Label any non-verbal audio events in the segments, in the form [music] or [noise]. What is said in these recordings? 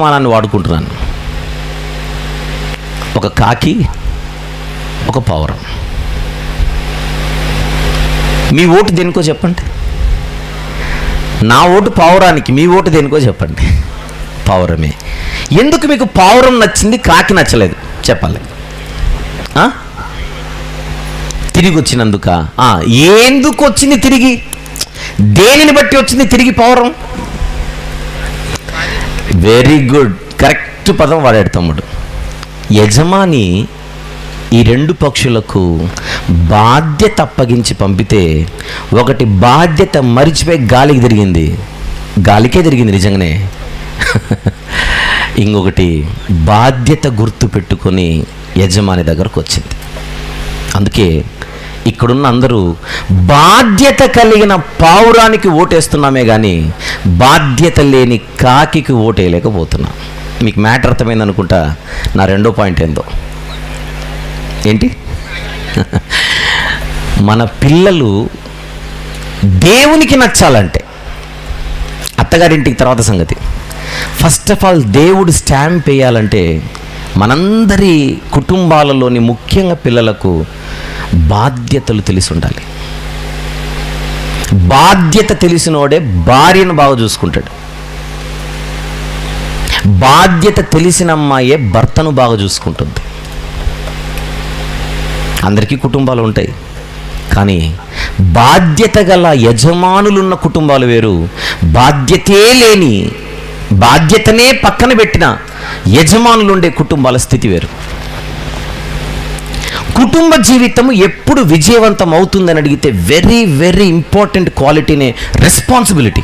ఉపమానాన్ని వాడుకుంటున్నాను. ఒక కాకి ఒక పావురం. మీ ఓటు దేనికో చెప్పండి. నా ఓటు పావురానికి మీ ఓటు దేనికో చెప్పండి. పావురమే. ఎందుకు మీకు పావురం నచ్చింది కాకి నచ్చలేదు? చెప్పాలి. ఆ? తిరిగి వచ్చినందుక? ఎందుకు వచ్చింది తిరిగి? దేనిని బట్టి వచ్చింది తిరిగి పావురం? వెరీ గుడ్ కరెక్ట్ పదం వాడాడు తమ్ముడు. యజమాని ఈ రెండు పక్షులకు బాధ్యత అప్పగించి పంపితే ఒకటి బాధ్యత మరిచిపోయి గాలికి తిరిగింది. గాలికే తిరిగింది నిజంగానే. [laughs] ఇంకొకటి బాధ్యత గుర్తు పెట్టుకొని యజమాని దగ్గరకు వచ్చింది. అందుకే ఇక్కడున్న అందరూ బాధ్యత కలిగిన పావురానికి ఓటేస్తున్నామే కానీ బాధ్యత లేని కాకికి ఓటేయలేకపోతున్నా. మీకు మ్యాటర్ అర్థమైంది అనుకుంటా? నా రెండో పాయింట్ ఏందో? ఏంటి? [laughs] మన పిల్లలు దేవునికి నచ్చాలంటే అత్తగారింటికి తర్వాత సంగతి. ఫస్ట్ ఆఫ్ ఆల్ దేవుడు స్టాంప్ వేయాలంటే మనందరి కుటుంబాలలోని ముఖ్యంగా పిల్లలకు బాధ్యతలు తెలిసి ఉండాలి బాధ్యత తెలిసినోడే భార్యను బాగా చూసుకుంటాడు. బాధ్యత తెలిసిన అమ్మాయే భర్తను బాగా చూసుకుంటుంది. అందరికీ కుటుంబాలు ఉంటాయి. కానీ బాధ్యత గల యజమానులున్న కుటుంబాలు వేరు. బాధ్యతే లేని బాధ్యతనే పక్కన పెట్టిన యజమానులు ఉండే కుటుంబాల స్థితి వేరు. కుటుంబ జీవితం ఎప్పుడు విజయవంతం అవుతుందని అడిగితే వెరీ వెరీ ఇంపార్టెంట్ క్వాలిటీనే రెస్పాన్సిబిలిటీ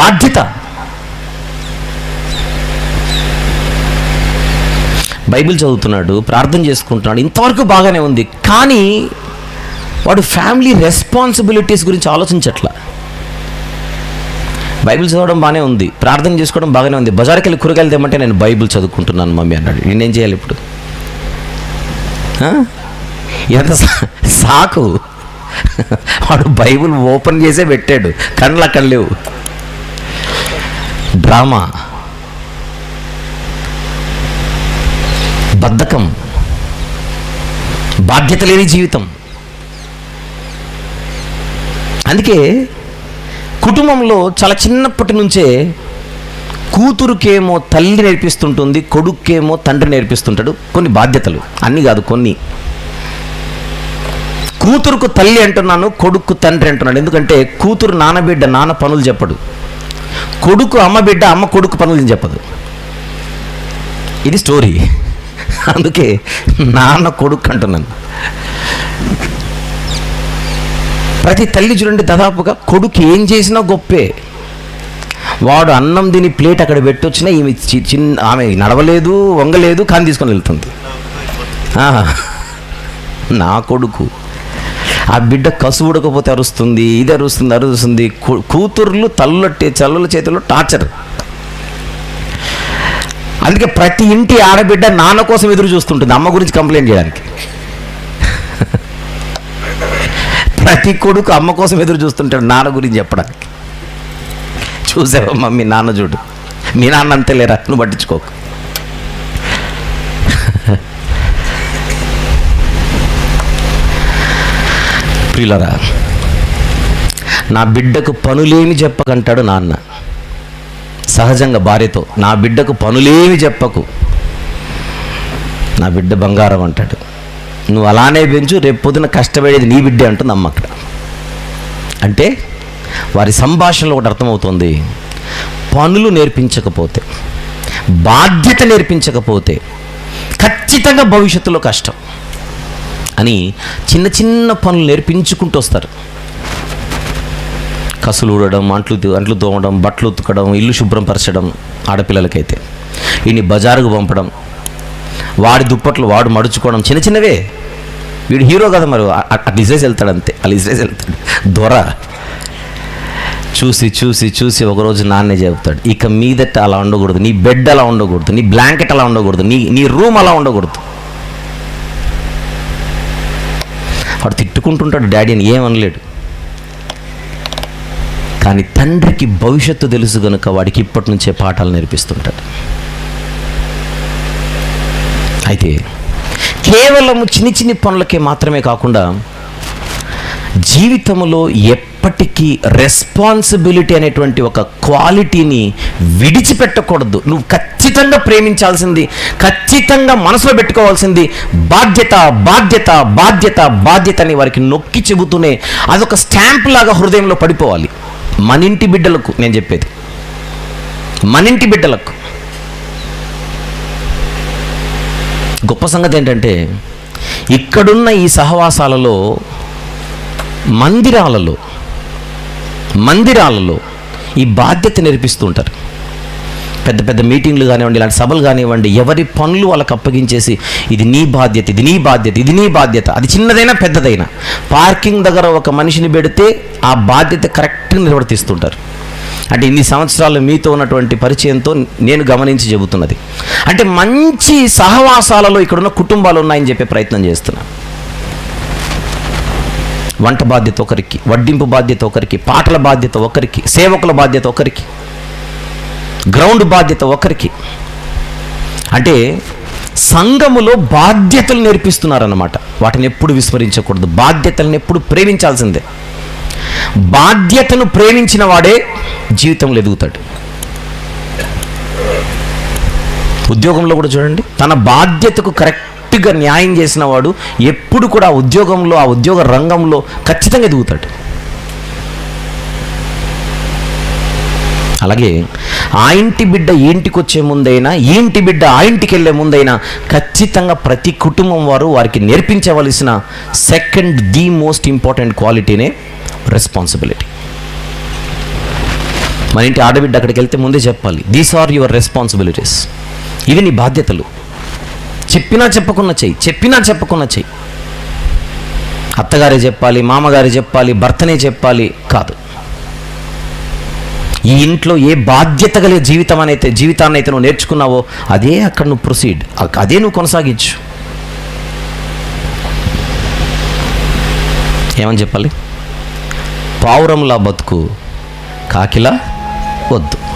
బాధ్యత. బైబిల్ చదువుతున్నాడు ప్రార్థన చేసుకుంటున్నాడు ఇంతవరకు బాగానే ఉంది. కానీ వాడు ఫ్యామిలీ రెస్పాన్సిబిలిటీస్ గురించి ఆలోచించట్లా. బైబిల్ చదవడం బాగానే ఉంది ప్రార్థన చేసుకోవడం బాగానే ఉంది. బజార్కి వెళ్ళి కూరగాయలు తెమ్మంటే నేను బైబిల్ చదువుకుంటున్నాను మమ్మీ అన్నాడు. నేనేం చేయాలి ఇప్పుడు? ఎంత సాకు? వాడు బైబిల్ ఓపెన్ చేసే పెట్టాడు. కళ్ళు అక్కడ లేవు. డ్రామా. బద్ధకం. బాధ్యత లేని జీవితం. అందుకే కుటుంబంలో చాలా చిన్నప్పటి నుంచే కూతురుకేమో తల్లి నేర్పిస్తుంటుంది కొడుక్కేమో తండ్రి నేర్పిస్తుంటాడు. కొన్ని బాధ్యతలు అన్నీ కాదు కొన్ని. కూతురుకు తల్లి అంటున్నాను కొడుకు తండ్రి అంటున్నాడు. ఎందుకంటే కూతురు నాన్నబిడ్డ నాన్న పనులు చెప్పడు. కొడుకు అమ్మ బిడ్డ అమ్మ కొడుకు పనులు చెప్పదు. ఇది స్టోరీ. అందుకే నాన్న కొడుకు అంటున్నాను. ప్రతి తల్లి చూడండి దాదాపుగా కొడుకు ఏం చేసినా గొప్పే. వాడు అన్నం తిని ప్లేట్ అక్కడ పెట్టొచ్చినా ఈమె చిన్న ఆమె నడవలేదు వంగలేదు కానీ తీసుకొని వెళ్తుంది. నా కొడుకు. ఆ బిడ్డ కసు ఉడకపోతే అరుస్తుంది ఇది అరుస్తుంది అరుస్తుంది. కూతుర్లు తల్లులట్టే చల్లుల చేతుల్లో టార్చర్. అందుకే ప్రతి ఇంటి ఆడబిడ్డ నాన్న కోసం ఎదురు చూస్తుంటుంది అమ్మ గురించి కంప్లైంట్ చేయడానికి. ప్రతి కొడుకు అమ్మ కోసం ఎదురు చూస్తుంటాడు నాన్న గురించి చెప్పడానికి. చూసావా మమ్మీ నాన్న చూడు. మీ నాన్న అంతే లేరా? నువ్వు పట్టించుకోకు. ప్రియులరా నా బిడ్డకు పనులేమి చెప్పకంటాడు నాన్న. సహజంగా భార్యతో నా బిడ్డకు పనులేమి చెప్పకు. నా బిడ్డ బంగారం అంటాడు. నువ్వు అలానే పెంచు రేపు పొద్దున కష్టపడేది నీ బిడ్డే అంటుంది అమ్మ అక్కడ. అంటే వారి సంభాషణలో ఒకటి అర్థమవుతుంది. పనులు నేర్పించకపోతే బాధ్యత నేర్పించకపోతే ఖచ్చితంగా భవిష్యత్తులో కష్టం అని చిన్న చిన్న పనులు నేర్పించుకుంటూ వస్తారు. కసులు ఊడడం అంట్లు అంట్లు తోమడం బట్టలు ఉతకడం ఇల్లు శుభ్రపరచడం ఆడపిల్లలకైతే. వీడిని బజారుకు పంపడం వాడి దుప్పట్లు వాడు మడుచుకోవడం చిన్న చిన్నవే. వీడు హీరో కదా మరి అ- అట్లా ఇసేసి వెళ్తాడు అంతే అలా వెళ్తాడు. దొర. చూసి చూసి చూసి ఒకరోజు నాన్నే చెప్తాడు ఇక మీదట అలా ఉండకూడదు నీ బెడ్ అలా ఉండకూడదు నీ బ్లాంకెట్ అలా ఉండకూడదు నీ నీ రూమ్ అలా ఉండకూడదు. వాడు తిట్టుకుంటుంటాడు డాడీని ఏమనలేడు కానీ తండ్రికి భవిష్యత్తు తెలుసు కనుక వాడికి ఇప్పటి నుంచే పాఠాలు నేర్పిస్తుంటాడు. అయితే కేవలం చిన్ని చిన్ని పనులకే మాత్రమే కాకుండా జీవితంలో ఎప్పటికీ రెస్పాన్సిబిలిటీ అనేటువంటి ఒక క్వాలిటీని విడిచిపెట్టకూడదు. నువ్వు ఖచ్చితంగా ప్రేమించాల్సింది ఖచ్చితంగా మనసులో పెట్టుకోవాల్సింది బాధ్యత బాధ్యత బాధ్యత బాధ్యత అని వారికి నొక్కి చెబుతూనే అదొక స్టాంప్ లాగా హృదయంలో పడిపోవాలి. మన ఇంటి బిడ్డలకు నేను చెప్పేది. మన ఇంటి బిడ్డలకు. గొప్ప సంగతి ఏంటంటే ఇక్కడున్న ఈ సహవాసాలలో మందిరాలలో మందిరాలలో ఈ బాధ్యత నేర్పిస్తూ ఉంటారు. పెద్ద పెద్ద మీటింగ్లు కానివ్వండి ఇలాంటి సభలు కానివ్వండి ఎవరి పనులు వాళ్ళకి అప్పగించేసి ఇది నీ బాధ్యత ఇది నీ బాధ్యత ఇది నీ బాధ్యత అది చిన్నదైనా పెద్దదైనా. పార్కింగ్ దగ్గర ఒక మనిషిని పెడితే ఆ బాధ్యత కరెక్ట్గా నిర్వర్తిస్తుంటారు. అంటే ఇన్ని సంవత్సరాలు మీతో ఉన్నటువంటి పరిచయంతో నేను గమనించి చెబుతున్నది. అంటే మంచి సహవాసాలలో ఇక్కడున్న కుటుంబాలు ఉన్నాయని చెప్పే ప్రయత్నం చేస్తున్నాను వంట బాధ్యత ఒకరికి వడ్డింపు బాధ్యత ఒకరికి పాటల బాధ్యత ఒకరికి సేవకుల బాధ్యత ఒకరికి గ్రౌండ్ బాధ్యత ఒకరికి. అంటే సంఘములో బాధ్యతలు నేర్పిస్తున్నారన్నమాట. వాటిని ఎప్పుడు విస్మరించకూడదు. బాధ్యతలను ఎప్పుడు ప్రేమించాల్సిందే. బాధ్యతను ప్రేమించిన వాడే జీవితంలో ఎదుగుతాడు. ఉద్యోగంలో కూడా చూడండి తన బాధ్యతకు కరెక్ట్ కరెక్ట్గా న్యాయం చేసిన వాడు ఎప్పుడు కూడా ఆ ఉద్యోగంలో ఆ ఉద్యోగ రంగంలో ఖచ్చితంగా ఎదుగుతాడు. అలాగే ఆ ఇంటి బిడ్డ ఇంటికి వచ్చే ముందైనా ఈ ఇంటి బిడ్డ ఆ ఇంటికి వెళ్ళే ముందైనా ఖచ్చితంగా ప్రతి కుటుంబం వారు వారికి నేర్పించవలసిన సెకండ్ ది మోస్ట్ ఇంపార్టెంట్ క్వాలిటీనే రెస్పాన్సిబిలిటీ మన ఇంటి ఆడబిడ్డ అక్కడికి వెళ్తే ముందే చెప్పాలి దీస్ ఆర్ యువర్ రెస్పాన్సిబిలిటీస్ ఇవి నీ బాధ్యతలు. చెప్పినా చెప్పకుండా చెయ్యి. చెప్పినా చెప్పకుండా చెయ్యి. అత్తగారే చెప్పాలి మామగారే చెప్పాలి భర్తనే చెప్పాలి కాదు. ఈ ఇంట్లో ఏ బాధ్యత కలిగే జీవితం అనైతే జీవితాన్ని అయితే నువ్వు నేర్చుకున్నావో అదే అక్కడ నువ్వు ప్రొసీడ్. అదే నువ్వు కొనసాగించు. ఏమని చెప్పాలి? పావురంలా బతుకు కాకిలా వద్దు.